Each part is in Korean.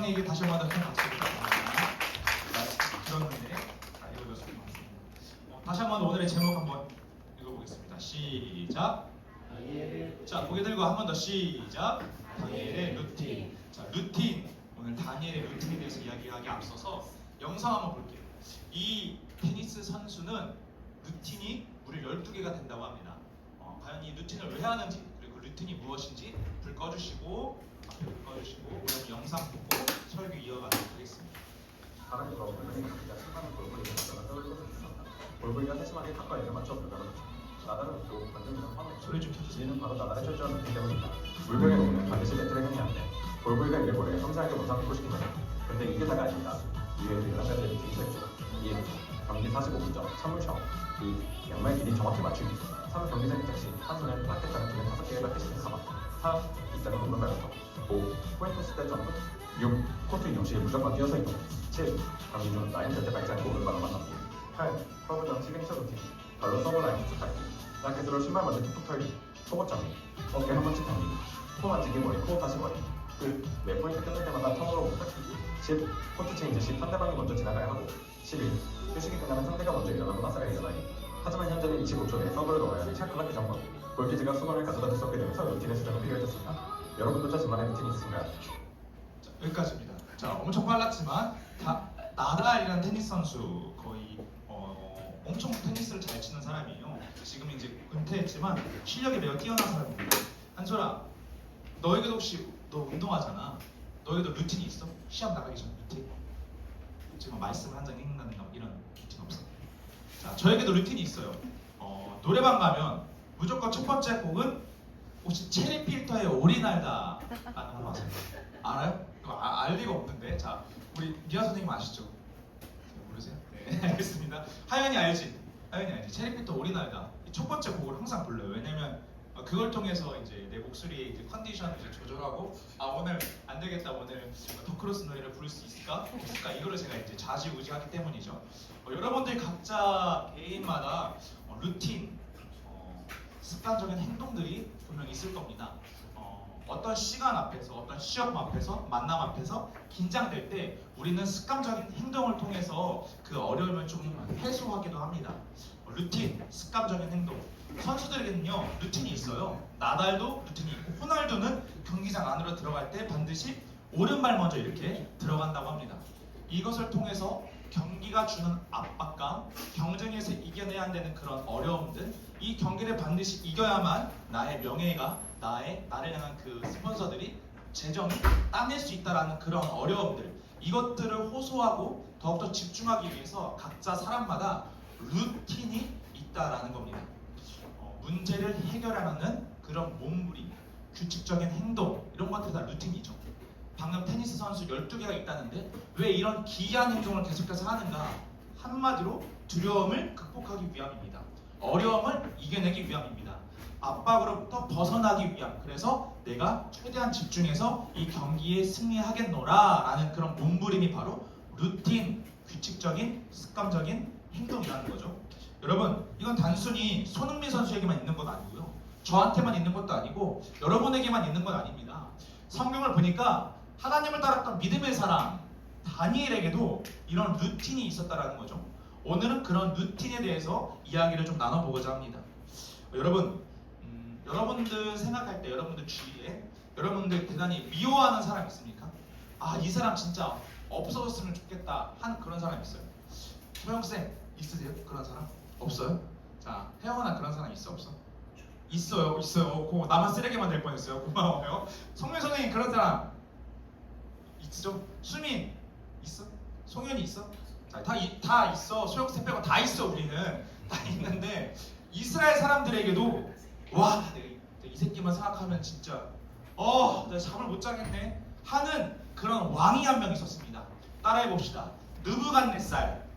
지성에게 다시 한번 큰 박수 부탁드립니다. 자, 들었는데 좋겠습니다. 어, 다시 한번 오늘의 제목 한번 읽어보겠습니다. 시작. 자, 고개 들고 한 번 더 시작. 다니엘의 루틴. 자, 루틴. 오늘 다니엘의 루틴에 대해서 이야기하기 앞서서 영상 한번 볼게요. 이 테니스 선수는 루틴이 무려 12개가 된다고 합니다. 어, 과연 이 루틴을 왜 하는지 그리고 그 루틴이 무엇인지 불 꺼주시고 꺼주시고 오늘 영상 보고 설교 이어가도록 하겠습니다. 하나님과 원하는 각자 수많은 골고리가 가져가 떠올리고 있었다. 골고리가 세심하게 각과에게 맞춰 불가능했다. 나달은 웃고 반전이는 화냈다. 소리 좀 켜주세요. 이는 바로 나달의 철저한 때문이다. 물병에 놓으면 반드시 배틀에 행해야 한대. 골고리가 이를 보래 섬세하게 모상하고 싶은 거야. 근데 이게 다가 아니다. 이외에도 여러 가지 있어. 1. 경기 45분전 찬물 샤워 2. 양말 길이 정확히 맞추기 3. 경기장 입장 시한 손에 라켓 다른 쪽에 5개의 라켓을 삼아 4. 입장에 눈을 밟아서 5. 포인트 스때 점프 6. 코트 이용 시 무조건 뛰어서 이동 7. 경기 중 라인 절대 않고 오른발로 만납기 8. 서브 전 시그니처 루틴 발로 서브 라인 툭툭 밟기 라켓으로 신발 먼저 툭툭 털기 속옷 정리 어깨 한 번씩 당기기 코 만지기 머리 코 다시 머리 끝. 매 포인트 끝날 때마다 턴으로 몸 탁기 10. 코트 체인지 시 상대방이 먼저 지나가야 하고 11. 휴식이 끝나면 상대가 먼저 일어나고 나서가 일어나니 하지만 현재는 25초 내에 서브를 넣어야 샤클라키 점검 골키즈가 수건을 가져다 줬었게 되면서 수정이 필요해졌습니다 여러분도 자신만의 루틴이 있으신가요? 자, 여기까지입니다. 자, 엄청 빨랐지만 다, 나달이라는 테니스 선수 거의 어, 엄청 테니스를 잘 치는 사람이에요. 지금 이제 은퇴했지만 실력이 매우 뛰어난 사람입니다. 한솔아, 너에게도 혹시 너 운동하잖아. 너에게도 루틴이 있어? 시합 나가기 전 루틴? 지금 말씀 한장 읽는다든가 이런 루틴 없어? 자, 저에게도 루틴이 있어요. 어, 노래방 가면 무조건 첫 번째 곡은 혹시 체리 필터의 오리날다 라는 곡 아세요? 알아요? 그거 아, 알 리가 없는데 자 우리 미아 선생님 아시죠? 모르세요? 네 알겠습니다 하연이 알지? 하연이 알지? 체리 필터 오리날다 이첫 번째 곡을 항상 불러요 왜냐면 어, 그걸 통해서 이제 내 목소리의 이제 컨디션을 이제 조절하고 아 오늘 안 되겠다 오늘 더크로스 노래를 부를 수 있을까 없을까 이거를 제가 이제 좌지우지하기 때문이죠 어, 여러분들 각자 개인마다 어, 루틴 어, 습관적인 행동들이 분명 있을 겁니다. 어, 어떤 시간 앞에서, 어떤 시험 앞에서, 만남 앞에서 긴장될 때 우리는 습관적인 행동을 통해서 그 어려움을 좀 해소하기도 합니다. 어, 루틴, 습관적인 행동. 선수들에게는요 루틴이 있어요. 나달도 루틴이 있고 호날두는 경기장 안으로 들어갈 때 반드시 오른발 먼저 이렇게 들어간다고 합니다. 이것을 통해서 경기가 주는 압박감, 경쟁에서 이겨내야 되는 그런 어려움들, 이 경기를 반드시 이겨야만 나의 명예가 나의 나를 향한 그 스폰서들이 재정이 따낼 수 있다라는 그런 어려움들, 이것들을 호소하고 더욱더 집중하기 위해서 각자 사람마다 루틴이 있다라는 겁니다. 어, 문제를 해결하는 그런 몸부림, 규칙적인 행동 이런 것들이 다 루틴이죠. 방금 테니스 선수 12개가 있다는데 왜 이런 기이한 행동을 계속해서 하는가? 한마디로 두려움을 극복하기 위함입니다. 어려움을 이겨내기 위함입니다. 압박으로부터 벗어나기 위함. 그래서 내가 최대한 집중해서 이 경기에 승리하겠노라 라는 그런 몸부림이 바로 루틴, 규칙적인, 습관적인 행동이라는 거죠. 여러분, 이건 단순히 손흥민 선수에게만 있는 건 아니고요. 저한테만 있는 것도 아니고 여러분에게만 있는 건 아닙니다. 성경을 보니까 하나님을 따랐던 믿음의 사람 다니엘에게도 이런 루틴이 있었다라는 거죠. 오늘은 그런 루틴에 대해서 이야기를 좀 나눠보고자 합니다. 어, 여러분, 음, 여러분들 생각할 때 여러분들 주위에 여러분들 대단히 미워하는 사람 있습니까? 아, 이 사람 진짜 없어졌으면 좋겠다 하는 그런 사람 있어요. 소영 쌤 있으세요? 그런 사람? 없어요? 자, 혜영아 그런 사람 있어 없어? 있어요, 있어요. 고 나만 쓰레기만 될 뻔했어요. 고마워요. 성민 선생님 그런 사람 있죠? 수민 있어? 송현이 있어? 자, 다, 이- 다 있어. 소영 쌤 빼고 다 있어. 우리는 다 있는데 이스라엘 사람들에게도 와, 이, 이 새끼만 생각하면 진짜 어, 내가 잠을 못 자겠네 하는 그런 왕이 한 명 있었습니다. 따라해 봅시다. 느부갓네살.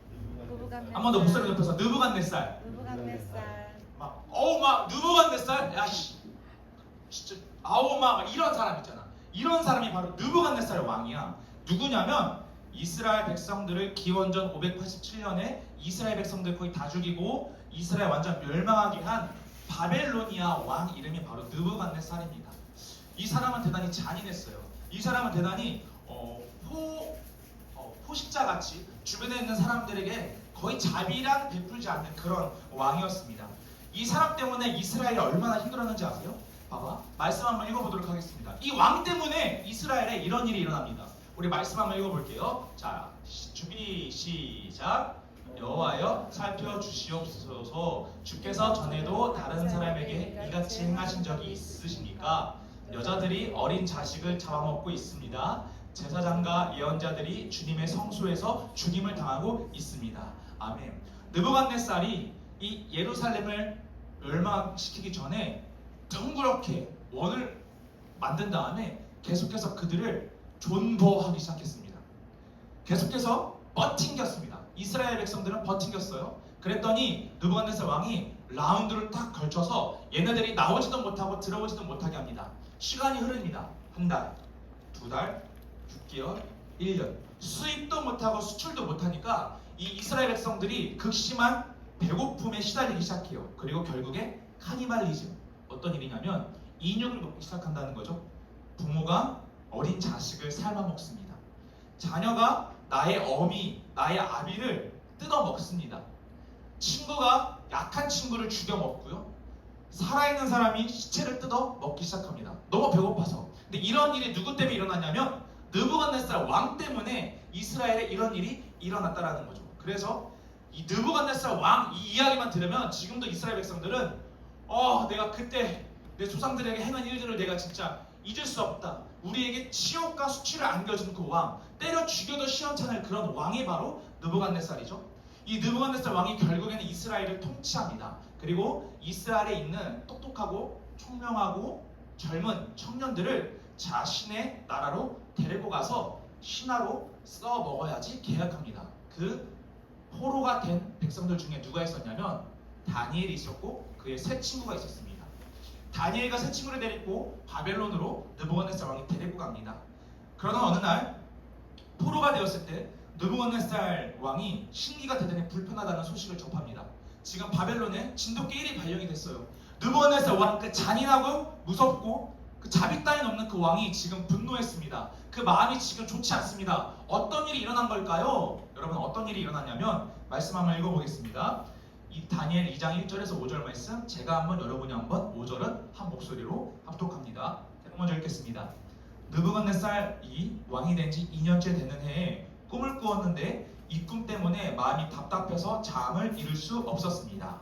한 번 더 목소리 높여서 느부갓네살. 누부갓네살 막 어우 막 느부갓네살 야씨 진짜 아우 막 이런 사람 있잖아 이런 사람이 바로 느부갓네살 왕이야 누구냐면 이스라엘 백성들을 기원전 587년에 이스라엘 백성들 거의 다 죽이고 이스라엘 완전 멸망하게 한 바벨로니아 왕 이름이 바로 느부갓네살입니다 이 사람은 대단히 잔인했어요 이 사람은 대단히 어, 포 어, 포식자 같이 주변에 있는 사람들에게 거의 자비란 베풀지 않는 그런 왕이었습니다. 이 사람 때문에 이스라엘이 얼마나 힘들었는지 아세요? 봐봐. 말씀 한번 읽어보도록 하겠습니다. 이 왕 때문에 이스라엘에 이런 일이 일어납니다. 우리 말씀 한번 읽어볼게요. 자, 시- 준비 시작. 여호와여 살펴 주시옵소서. 주께서 전에도 다른 사람에게 이같이 행하신 적이 있으십니까? 여자들이 어린 자식을 잡아먹고 있습니다. 제사장과 예언자들이 주님의 성소에서 죽임을 당하고 있습니다. 아멘. 느부갓네살이 이 예루살렘을 멸망시키기 전에 둥그렇게 원을 만든 다음에 계속해서 그들을 존버하기 시작했습니다. 계속해서 버팅겼습니다. 이스라엘 백성들은 버팅겼어요. 그랬더니 느부갓네살 왕이 라운드를 딱 걸쳐서 얘네들이 나오지도 못하고 들어오지도 못하게 합니다. 시간이 흐릅니다. 한 달, 두 달, 6개월, 1년. 수입도 못하고 수출도 못하니까 이 이스라엘 백성들이 극심한 배고픔에 시달리기 시작해요. 그리고 결국에 카니발리즘. 어떤 일이냐면 인육을 먹기 시작한다는 거죠. 부모가 어린 자식을 삶아 먹습니다. 자녀가 나의 어미, 나의 아비를 뜯어 먹습니다. 친구가 약한 친구를 죽여 먹고요. 살아있는 사람이 시체를 뜯어 먹기 시작합니다. 너무 배고파서. 근데 이런 일이 누구 때문에 일어났냐면 느부갓네살 왕 때문에 이스라엘에 이런 일이 일어났다라는 거죠. 그래서 이 느부갓네살 왕 이 이야기만 들으면 지금도 이스라엘 백성들은 어 내가 그때 내 조상들에게 행한 일들을 내가 진짜 잊을 수 없다. 우리에게 치욕과 수치를 안겨준 그 왕, 때려 죽여도 시원찮을 그런 왕이 바로 느부갓네살이죠. 이 느부갓네살 왕이 결국에는 이스라엘을 통치합니다. 그리고 이스라엘에 있는 똑똑하고 총명하고 젊은 청년들을 자신의 나라로 데리고 가서 신하로 써 먹어야지 계약합니다. 그 포로가 된 백성들 중에 누가 있었냐면 다니엘이 있었고 그의 세 친구가 있었습니다. 다니엘과 세 친구를 데리고 바벨론으로 느부갓네살 왕이 데리고 갑니다. 그러나 어느 날 포로가 되었을 때 느부갓네살 왕이 심기가 대단히 불편하다는 소식을 접합니다. 지금 바벨론에 진돗개 1이 발령이 됐어요. 느부갓네살 왕 그 잔인하고 무섭고 그 자비 따윈 없는 그 왕이 지금 분노했습니다. 그 마음이 지금 좋지 않습니다. 어떤 일이 일어난 걸까요? 여러분 어떤 일이 일어났냐면 말씀 한번 읽어보겠습니다. 이 다니엘 2장 1절에서 5절 말씀 제가 한번 여러분이 한번 5절은 한 목소리로 합독합니다. 먼저 읽겠습니다. 느부갓네살이 왕이 된 지 2년째 되는 해에 꿈을 꾸었는데 이 꿈 때문에 마음이 답답해서 잠을 이룰 수 없었습니다.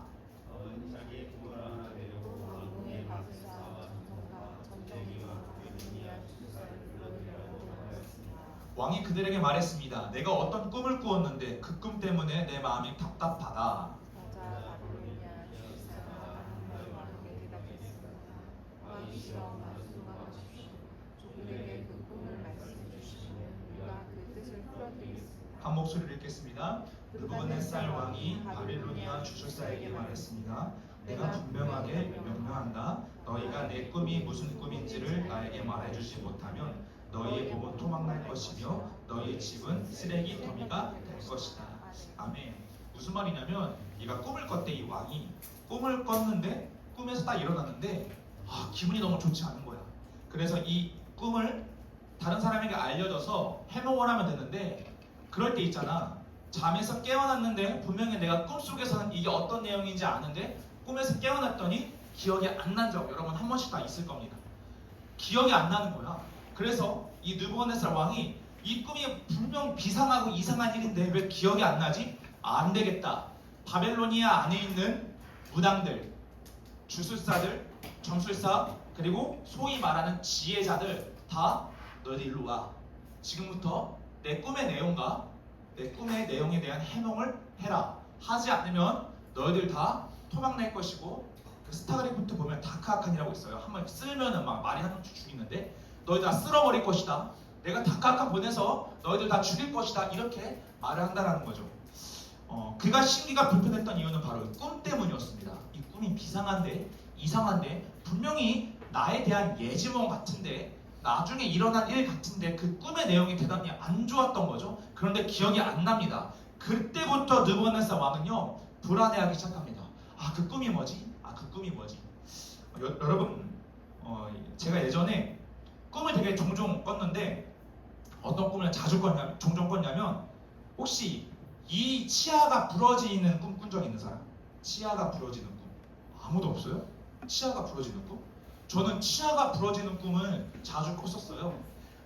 왕이 그들에게 말했습니다. 내가 어떤 꿈을 꾸었는데 그 꿈 때문에 내 마음이 답답하다. 여자 바빌로니아 주사가 하나님 왕에게 대답했습니다. 왕이시여 말씀하십시오. 조국에게 그 꿈을 말씀해 주시면 우리가 그 뜻을 풀어드리겠습니다. 한 목소리를 읽겠습니다. 느부갓네살 왕이 바빌로니아 주술사에게 말했습니다. 내가 분명하게 명령한다. 너희가 내 꿈이 무슨 꿈인지를 나에게 말해주지 못하면 너희의 몸은 토막날 것이며 너희의 집은 쓰레기 더미가 될 것이다. 아멘. 무슨 말이냐면 네가 꿈을 꿨대 이 왕이 꿈을 꿨는데 꿈에서 딱 일어났는데 아, 기분이 너무 좋지 않은 거야. 그래서 이 꿈을 다른 사람에게 알려줘서 해몽을 하면 되는데 그럴 때 있잖아. 잠에서 깨어났는데 분명히 내가 꿈속에서는 이게 어떤 내용인지 아는데 꿈에서 깨어났더니 기억이 안 난 적 여러분 한 번씩 다 있을 겁니다. 기억이 안 나는 거야. 그래서 이 느부갓네살 왕이 이 꿈이 분명 비상하고 이상한 일인데 왜 기억이 안 나지? 아, 안 되겠다. 바벨로니아 안에 있는 무당들, 주술사들, 점술사 그리고 소위 말하는 지혜자들 다 너희들 일로 와. 지금부터 내 꿈의 내용과 내 꿈의 내용에 대한 해몽을 해라. 하지 않으면 너희들 다 토막날 것이고 그 스타그래프트 보면 다크아칸이라고 있어요. 한번 쓸면은 막 말이 한줄 죽이는데 너희들 다 쓸어버릴 것이다. 내가 다크아칸 보내서 너희들 다 죽일 것이다. 이렇게 말을 한다라는 거죠. 어, 그가 심기가 불편했던 이유는 바로 이 꿈 때문이었습니다. 이 꿈이 비상한데 이상한데 분명히 나에 대한 예지몽 같은데 나중에 일어난 일 같은데 그 꿈의 내용이 대단히 안 좋았던 거죠. 그런데 기억이 안 납니다. 그때부터 느부갓네살 왕은요 불안해하기 시작합니다. 아 그 꿈이 뭐지? 아 그 꿈이 뭐지? 어, 여, 여러분 어, 제가 예전에 꿈을 되게 종종 꿨는데 어떤 꿈을 자주 꿨냐면 종종 꿨냐면 혹시 이 치아가 부러지는 꿈 꾼 적 있는 사람? 치아가 부러지는 꿈 아무도 없어요? 치아가 부러지는 꿈? 저는 치아가 부러지는 꿈을 자주 꿨었어요.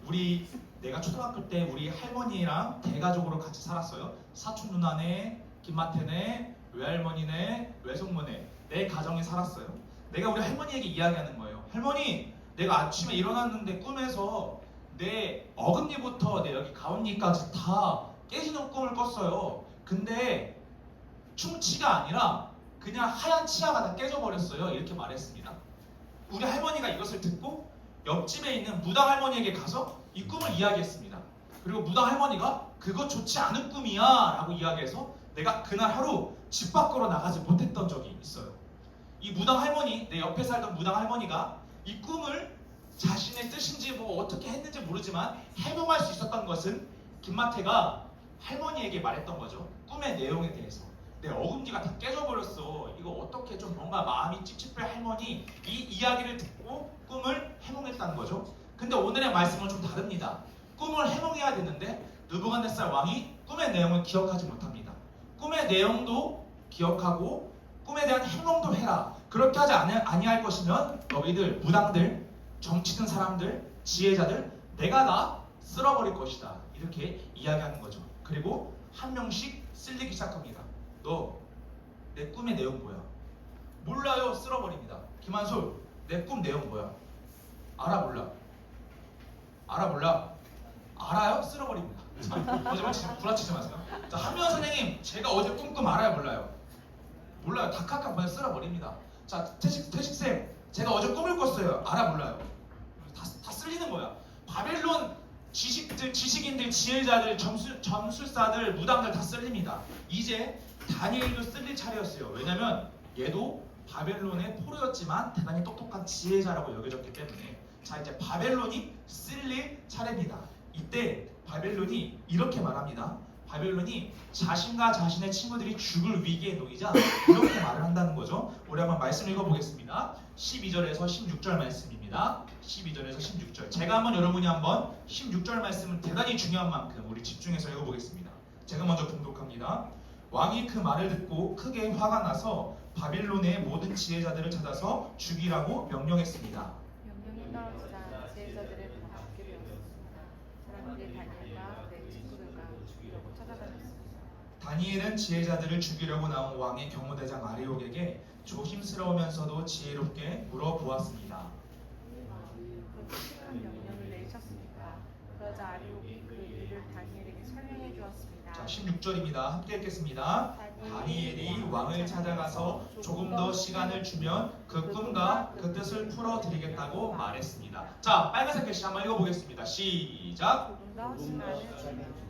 우리 내가 초등학교 때 우리 할머니랑 대가족으로 같이 살았어요. 사촌 누나네, 김마태네, 외할머니네, 외숙모네 내 가정에 살았어요. 내가 우리 할머니에게 이야기하는 거예요. 할머니, 내가 아침에 일어났는데 꿈에서 내 어금니부터 내 여기 가운니까지 다 깨지는 꿈을 꿨어요. 근데 충치가 아니라 그냥 하얀 치아가 다 깨져버렸어요. 이렇게 말했습니다. 우리 할머니가 이것을 듣고 옆집에 있는 무당 할머니에게 가서 이 꿈을 이야기했습니다. 그리고 무당 할머니가 그거 좋지 않은 꿈이야 라고 이야기해서 내가 그날 하루 집 밖으로 나가지 못했던 적이 있어요. 이 무당 할머니, 내 옆에 살던 무당 할머니가 이 꿈을 자신의 뜻인지 뭐 어떻게 했는지 모르지만 해몽할 수 있었던 것은 김마태가 할머니에게 말했던 거죠. 꿈의 내용에 대해서. 내 어금니가 다 깨져버렸어. 이거 어떻게 좀 뭔가 마음이 찝찝해 할머니 이 이야기를 듣고 꿈을 해몽했다는 거죠. 근데 오늘의 말씀은 좀 다릅니다. 꿈을 해몽해야 되는데 느부갓네살 왕이 꿈의 내용을 기억하지 못합니다. 꿈의 내용도 기억하고 꿈에 대한 해몽도 해라. 그렇게 하지 아니- 아니할 것이면 너희들 무당들, 정치든 사람들, 지혜자들 내가 다 쓸어버릴 것이다. 이렇게 이야기하는 거죠. 그리고 한 명씩 쓸리기 시작합니다. 너 내 꿈의 내용 뭐야? 몰라요. 쓸어버립니다. 김한솔 내 꿈 내용 뭐야? 알아 몰라? 알아 몰라? 알아요? 쓸어버립니다. 자, 거짓말 치지 구라치지 마세요. 자, 한면 선생님 제가 어제 꿈꿈 알아요 몰라요? 몰라요. 다카카 그냥 쓸어버립니다. 자, 태식 태식쌤 제가 어제 꿈을 꿨어요. 알아 몰라요? 다, 다 쓸리는 거야. 바벨론 지식들, 지식인들, 지혜자들, 점수, 점술사들, 무당들 다 쓸립니다. 이제 다니엘도 쓸릴 차례였어요. 왜냐면 얘도 바벨론의 포로였지만 대단히 똑똑한 지혜자라고 여겨졌기 때문에 자 이제 바벨론이 쓸릴 차례입니다. 이때 바벨론이 이렇게 말합니다. 바벨론이 자신과 자신의 친구들이 죽을 위기에 놓이자 이렇게 말을 한다는 거죠. 우리 한번 말씀 읽어보겠습니다. 12절에서 16절 말씀입니다. 12절에서 16절. 제가 한번 여러분이 한번 16절 말씀은 대단히 중요한 만큼 우리 집중해서 읽어보겠습니다. 제가 먼저 봉독합니다. 왕이 그 말을 듣고 크게 화가 나서 바빌론의 모든 지혜자들을 찾아서 죽이라고 명령했습니다. 명령이 떨어지자 지혜자들을 다 죽게 되었습니다. 사람들이 다니엘과 내 친구들과 죽이려고 찾아다녔습니다. 다니엘은 지혜자들을 죽이려고 나온 왕의 경호대장 아리옥에게 조심스러우면서도 지혜롭게 물어보았습니다. 그렇게 심한 명령을 내리셨습니까? 그러자 아리옥이 그 일을 다니엘에게 설명해 주었습니다. 자, 16절입니다. 함께 읽겠습니다. 다니엘이 왕을 찾아가서 조금 더 시간을 주면 그 꿈과 그 뜻을 풀어드리겠다고 말했습니다. 자, 빨간색 글씨 한번 읽어보겠습니다. 시작.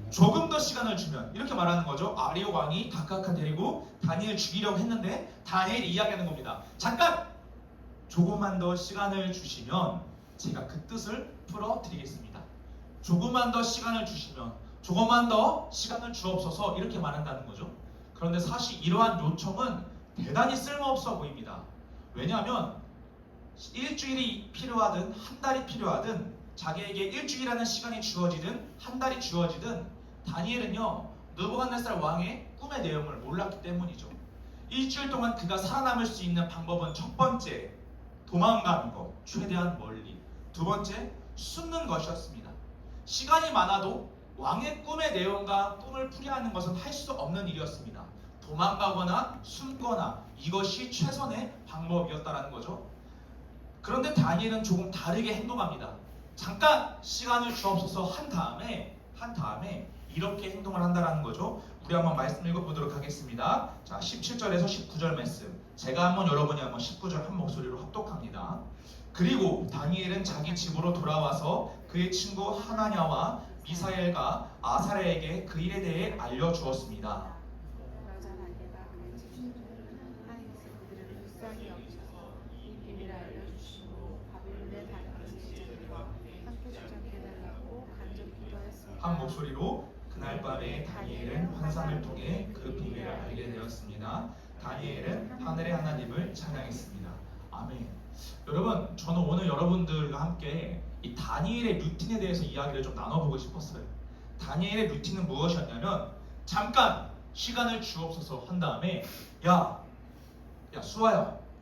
조금 더 시간을 주면 이렇게 말하는 거죠. 아리오 왕이 다카카 데리고 다니엘 죽이려고 했는데 다니엘이 이야기하는 겁니다. 잠깐 조금만 더 시간을 주시면 제가 그 뜻을 풀어드리겠습니다. 조금만 더 시간을 주시면 조금만 더 시간을 주옵소서 이렇게 말한다는 거죠. 그런데 사실 이러한 요청은 대단히 쓸모없어 보입니다. 왜냐하면 일주일이 필요하든 한 달이 필요하든 자기에게 일주일이라는 시간이 주어지든 한 달이 주어지든 다니엘은요 느부갓네살 왕의 꿈의 내용을 몰랐기 때문이죠. 일주일 동안 그가 살아남을 수 있는 방법은 첫 번째 도망가는 것, 최대한 멀리. 두 번째 숨는 것이었습니다. 시간이 많아도 왕의 꿈의 내용과 꿈을 풀이하는 것은 할 수 없는 일이었습니다. 도망가거나 숨거나 이것이 최선의 방법이었다라는 거죠. 그런데 다니엘은 조금 다르게 행동합니다. 잠깐 시간을 주옵소서 한 다음에 한 다음에 이렇게 행동을 한다라는 거죠. 우리 한번 말씀 읽어보도록 하겠습니다. 자, 17절에서 19절 말씀. 제가 한번 여러분이 한번 19절 한 목소리로 합독합니다. 그리고 다니엘은 자기 집으로 돌아와서 그의 친구 하나냐와 미사엘과 아사레에게 그 일에 대해 알려주었습니다. 한 목소리로 그날 밤에 다니엘은 환상을 통해 그 비밀을 알게 되었습니다. 다니엘은 하늘의 하나님을 찬양했습니다. 아멘. 여러분, 저는 오늘 여러분들과 함께 이 다니엘의 루틴에 대해서 이야기를 좀 나눠보고 싶었어요. 다니엘의 루틴은 무엇이었냐면 잠깐 시간을 주옵소서 한 다음에 야, 야 수아야,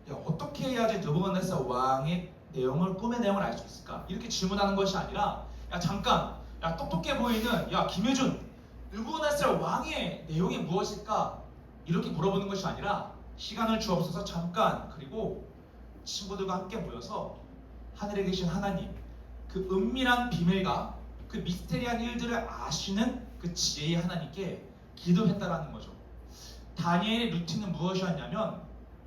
야 어떻게 해야지 느부갓네살 왕의 내용을 꿈의 내용을 알 수 있을까? 이렇게 질문하는 것이 아니라 야 잠깐, 야 똑똑해 보이는 야 김혜준, 느부갓네살 왕의 내용이 무엇일까? 이렇게 물어보는 것이 아니라 시간을 주옵소서 잠깐 그리고 친구들과 함께 모여서 하늘에 계신 하나님 그 은밀한 비밀과 그 미스테리한 일들을 아시는 그 지혜의 하나님께 기도했다라는 거죠. 다니엘의 루틴은 무엇이었냐면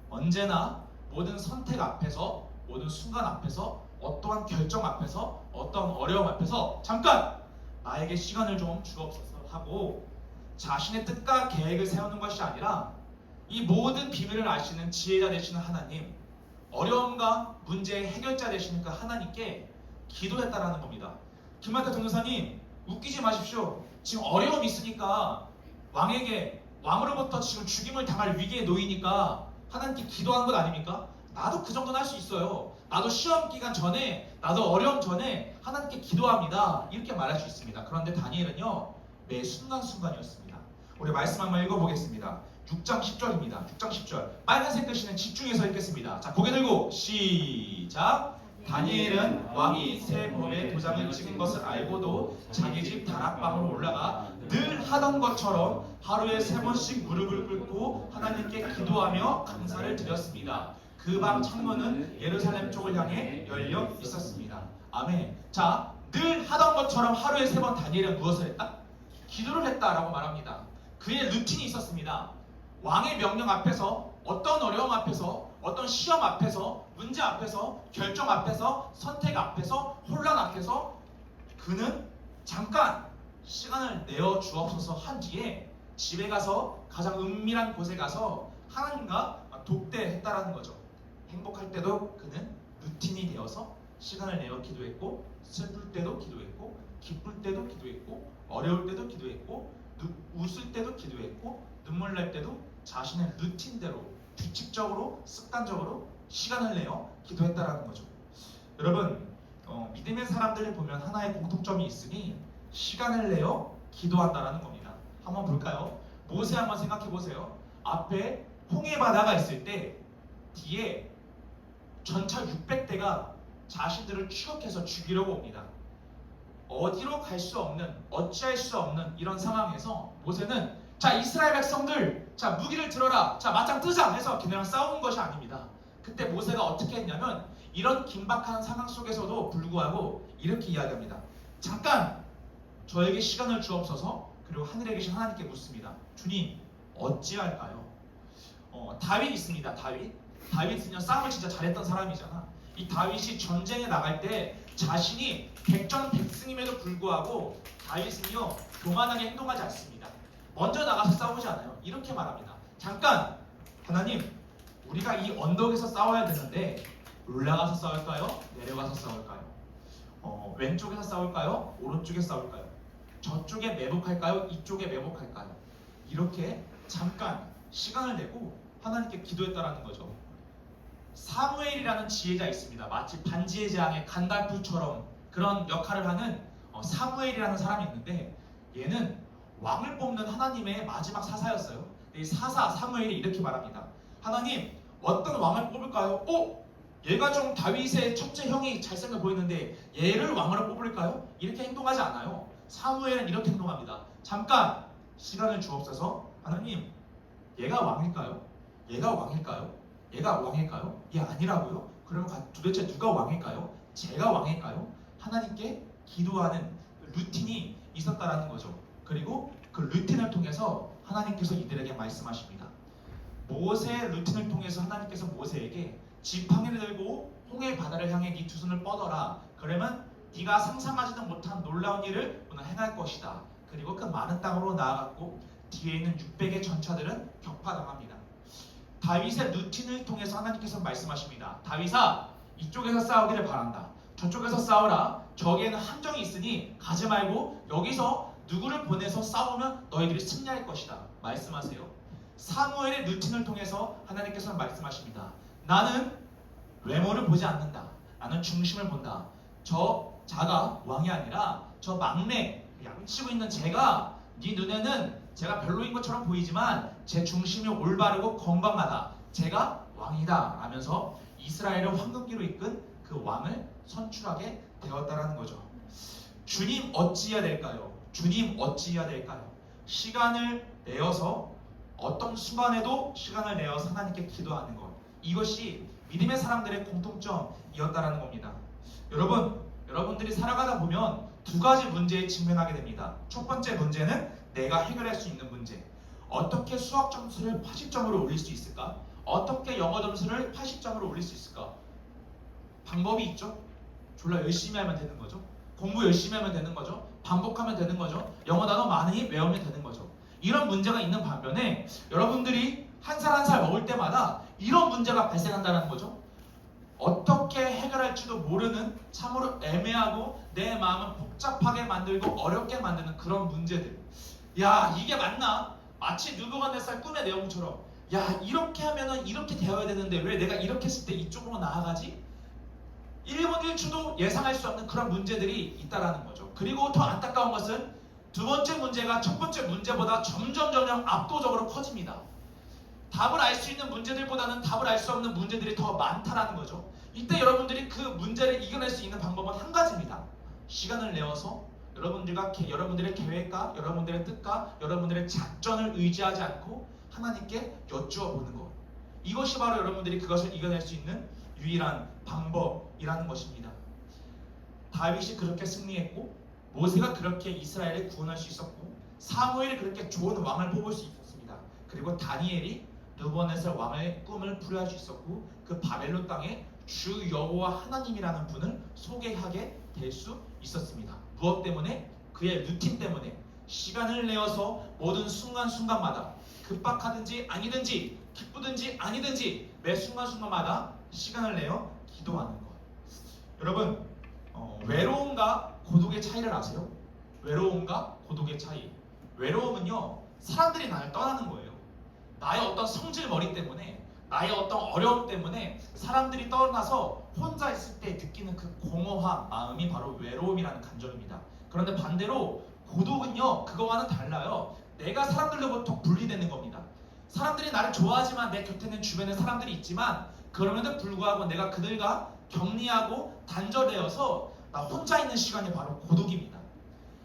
언제나 모든 선택 앞에서 모든 순간 앞에서 어떠한 결정 앞에서 어떠한 어려움 앞에서 잠깐 나에게 시간을 좀 주옵소서 하고 자신의 뜻과 계획을 세우는 것이 아니라 이 모든 비밀을 아시는 지혜자 되시는 하나님 어려움과 문제의 해결자 되시는 그 하나님께 기도했다라는 겁니다. 김만태 동영사님 웃기지 마십시오. 지금 어려움이 있으니까 왕에게 왕으로부터 지금 죽임을 당할 위기에 놓이니까 하나님께 기도한 것 아닙니까? 나도 그 정도는 할 수 있어요. 나도 시험 기간 전에 나도 어려움 전에 하나님께 기도합니다. 이렇게 말할 수 있습니다. 그런데 다니엘은요 매 순간순간이었습니다. 우리 말씀 한번 읽어보겠습니다. 6장 10절입니다. 6장 10절. 빨간색 글씨는 집중해서 읽겠습니다. 자, 고개 들고 시작. 다니엘은 왕이 새 법의 도장을 찍은 것을 알고도 자기 집 다락방으로 올라가 늘 하던 것처럼 하루에 세 번씩 무릎을 꿇고 하나님께 기도하며 감사를 드렸습니다. 그 방 창문은 예루살렘 쪽을 향해 열려 있었습니다. 아멘. 자, 늘 하던 것처럼 하루에 세 번 다니엘은 무엇을 했다? 기도를 했다라고 말합니다. 그의 루틴이 있었습니다. 왕의 명령 앞에서 어떤 어려움 앞에서 어떤 시험 앞에서 문제 앞에서 결정 앞에서 선택 앞에서 혼란 앞에서 그는 잠깐 시간을 내어 주옵소서 한 뒤에 집에 가서 가장 은밀한 곳에 가서 하나님과 독대했다라는 거죠. 행복할 때도 그는 루틴이 되어서 시간을 내어 기도했고 슬플 때도 기도했고 기쁠 때도 기도했고 어려울 때도 기도했고 누- 웃을 때도 기도했고 눈물 날 때도 자신의 루틴대로 규칙적으로 습관적으로 시간을 내어 기도했다라는 거죠. 여러분 어, 믿음의 사람들을 보면 하나의 공통점이 있으니 시간을 내어 기도한다라는 겁니다. 한번 볼까요? 모세 한번 생각해 보세요. 앞에 홍해 바다가 있을 때 뒤에 전차 600대가 자신들을 추격해서 죽이려고 옵니다. 어디로 갈 수 없는 어찌할 수 없는 이런 상황에서 모세는 자 이스라엘 백성들 자 무기를 들어라 자 맞짱 뜨자 해서 걔네랑 싸우는 것이 아닙니다. 그때 모세가 어떻게 했냐면 이런 긴박한 상황 속에서도 불구하고 이렇게 이야기합니다. 잠깐 저에게 시간을 주옵소서 그리고 하늘에 계신 하나님께 묻습니다. 주님 어찌할까요? 어, 다윗 있습니다. 다윗. 다윗은요 싸움을 진짜 잘했던 사람이잖아. 이 다윗이 전쟁에 나갈 때 자신이 백전백승임에도 불구하고 다윗은요 교만하게 행동하지 않습니다. 먼저 나가서 싸우지 않아요. 이렇게 말합니다. 잠깐 하나님 우리가 이 언덕에서 싸워야 되는데 올라가서 싸울까요? 내려가서 싸울까요? 어, 왼쪽에서 싸울까요? 오른쪽에 싸울까요? 저쪽에 매복할까요? 이쪽에 매복할까요? 이렇게 잠깐 시간을 내고 하나님께 기도했다라는 거죠. 사무엘이라는 지혜자 있습니다. 마치 반지의 제왕의 간달프처럼 그런 역할을 하는 어, 사무엘이라는 사람이 있는데 얘는 왕을 뽑는 하나님의 마지막 사사였어요. 이 사사 사무엘이 이렇게 말합니다. 하나님 어떤 왕을 뽑을까요? 어? 얘가 좀 다윗의 첫째 형이 잘생겨 보이는데 얘를 왕으로 뽑을까요? 이렇게 행동하지 않아요. 사무엘은 이렇게 행동합니다. 잠깐 시간을 주옵소서. 하나님 얘가 왕일까요? 얘가 왕일까요? 얘가 왕일까요? 얘 아니라고요? 그러면 가- 도대체 누가 왕일까요? 제가 왕일까요? 하나님께 기도하는 루틴이 있었다라는 거죠. 그리고 그 루틴을 통해서 하나님께서 이들에게 말씀하십니다. 모세의 루틴을 통해서 하나님께서 모세에게 지팡이를 들고 홍해 바다를 향해 네 두 손을 뻗어라. 그러면 네가 상상하지도 못한 놀라운 일을 오늘 행할 것이다. 그리고 그 많은 땅으로 나아갔고 뒤에 있는 600의 전차들은 격파당합니다. 다윗의 루틴을 통해서 하나님께서 말씀하십니다. 다윗아, 이쪽에서 싸우기를 바란다. 저쪽에서 싸우라. 저기에는 함정이 있으니 가지 말고 여기서 누구를 보내서 싸우면 너희들이 승리할 것이다. 말씀하세요. 사무엘의 루틴을 통해서 하나님께서 말씀하십니다. 나는 외모를 보지 않는다. 나는 중심을 본다. 저 자가 왕이 아니라 저 막내 양치고 있는 제가 네 눈에는 제가 별로인 것처럼 보이지만 제 중심이 올바르고 건강하다. 제가 왕이다. 하면서 이스라엘을 황금기로 이끈 그 왕을 선출하게 되었다라는 거죠. 주님 어찌해야 될까요? 주님 어찌해야 될까요? 시간을 내어서 어떤 순간에도 시간을 내어서 하나님께 기도하는 것. 이것이 믿음의 사람들의 공통점이었다라는 겁니다. 여러분, 여러분들이 살아가다 보면 두 가지 문제에 직면하게 됩니다. 첫 번째 문제는 내가 해결할 수 있는 문제. 어떻게 수학 점수를 80점으로 올릴 수 있을까? 어떻게 영어 점수를 80점으로 올릴 수 있을까? 방법이 있죠. 졸라 열심히 하면 되는 거죠. 공부 열심히 하면 되는 거죠. 반복하면 되는 거죠. 영어 단어 많이 외우면 되는 거죠. 이런 문제가 있는 반면에 여러분들이 한 살 한 살 먹을 때마다 이런 문제가 발생한다는 거죠. 어떻게 해결할지도 모르는 참으로 애매하고 내 마음을 복잡하게 만들고 어렵게 만드는 그런 문제들. 야 이게 맞나? 마치 누부갓네살 꿈의 내용처럼 야 이렇게 하면은 이렇게 되어야 되는데 왜 내가 이렇게 했을 때 이쪽으로 나아가지? 1분 1초도 예상할 수 없는 그런 문제들이 있다라는 거죠. 그리고 더 안타까운 것은 두 번째 문제가 첫 번째 문제보다 점점 점점 압도적으로 커집니다. 답을 알 수 있는 문제들보다는 답을 알 수 없는 문제들이 더 많다라는 거죠. 이때 여러분들이 그 문제를 이겨낼 수 있는 방법은 한 가지입니다. 시간을 내어서 여러분들과 개- 여러분들의 계획과 여러분들의 뜻과 여러분들의 작전을 의지하지 않고 하나님께 여쭈어 보는 것. 이것이 바로 여러분들이 그것을 이겨낼 수 있는 유일한 방법이라는 것입니다. 다윗이 그렇게 승리했고 모세가 그렇게 이스라엘을 구원할 수 있었고 사무엘이 그렇게 좋은 왕을 뽑을 수 있었습니다. 그리고 다니엘이 느부갓네살 왕의 꿈을 풀이할 수 있었고 그 바벨론 땅에 주 여호와 하나님이라는 분을 소개하게 될 수 있었습니다. 무엇 때문에? 그의 루틴 때문에 시간을 내어서 모든 순간순간마다 급박하든지 아니든지 기쁘든지 아니든지 매 순간순간마다 시간을 내어 기도하는 것. 여러분 어, 외로움과 고독의 차이를 아세요? 외로움과 고독의 차이. 외로움은요 사람들이 나를 떠나는 거예요. 나의 어떤 성질머리 때문에 나의 어떤 어려움 때문에 사람들이 떠나서 혼자 있을 때 느끼는 그 공허한 마음이 바로 외로움이라는 감정입니다. 그런데 반대로 고독은요 그거와는 달라요. 내가 사람들로부터 분리되는 겁니다. 사람들이 나를 좋아하지만 내 곁에는 주변에 사람들이 있지만 그럼에도 불구하고 내가 그들과 격리하고 단절되어서 나 혼자 있는 시간이 바로 고독입니다.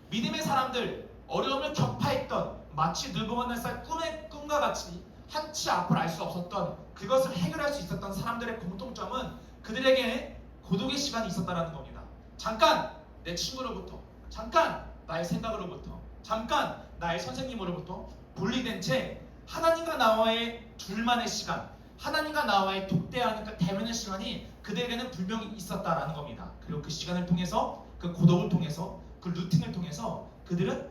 믿음의 사람들 어려움을 격파했던 마치 느부갓네살 꿈의 꿈과 같이 한 치 앞을 알 수 없었던 그것을 해결할 수 있었던 사람들의 공통점은 그들에게 고독의 시간이 있었다라는 겁니다. 잠깐 내 친구로부터 잠깐 나의 생각으로부터 잠깐 나의 선생님으로부터 분리된 채 하나님과 나와의 둘만의 시간 하나님과 나와의 독대하는 그 대면의 시간이 그들에게는 분명히 있었다라는 겁니다. 그리고 그 시간을 통해서 그 고독을 통해서 그 루틴을 통해서 그들은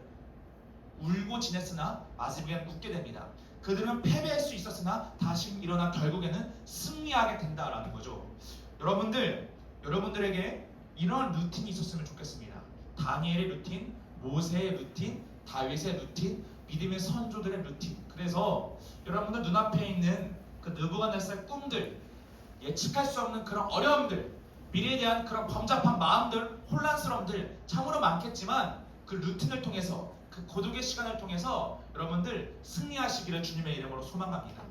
울고 지냈으나 마지막엔 웃게 됩니다. 그들은 패배할 수 있었으나 다시 일어나 결국에는 승리하게 된다라는 거죠. 여러분들, 여러분들에게 이런 루틴이 있었으면 좋겠습니다. 다니엘의 루틴, 모세의 루틴, 다윗의 루틴, 믿음의 선조들의 루틴. 그래서 여러분들 눈앞에 있는 그 느부갓네살 꿈들, 예측할 수 없는 그런 어려움들, 미래에 대한 그런 범잡한 마음들, 혼란스러움들 참으로 많겠지만 그 루틴을 통해서 그 고독의 시간을 통해서 여러분들 승리하시기를 주님의 이름으로 소망합니다.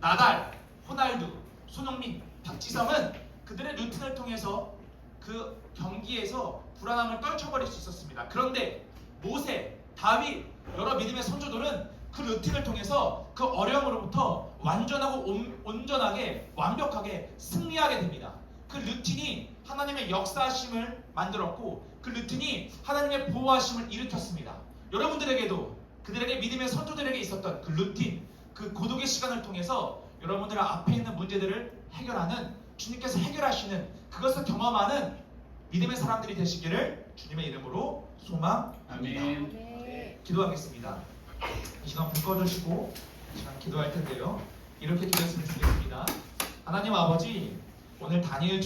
나달, 호날두, 손흥민, 박지성은 그들의 루틴을 통해서 그 경기에서 불안함을 떨쳐버릴 수 있었습니다. 그런데 모세, 다윗, 여러 믿음의 선조들은 그 루틴을 통해서 그 어려움으로부터 완전하고 온, 온전하게 완벽하게 승리하게 됩니다. 그 루틴이 하나님의 역사하심을 만들었고 그 루틴이 하나님의 보호하심을 일으켰습니다. 여러분들에게도 그들에게 믿음의 선조들에게 있었던 그 루틴, 그 고독의 시간을 통해서 여러분들 앞에 있는 문제들을 해결하는 주님께서 해결하시는 그것을 경험하는 믿음의 사람들이 되시기를 주님의 이름으로 소망합니다. 네. 기도하겠습니다. 이 시간 불 꺼주시고 이 시간 기도할 텐데요. 이렇게 기도했으면 좋겠습니다. 하나님 아버지 오늘 다니엘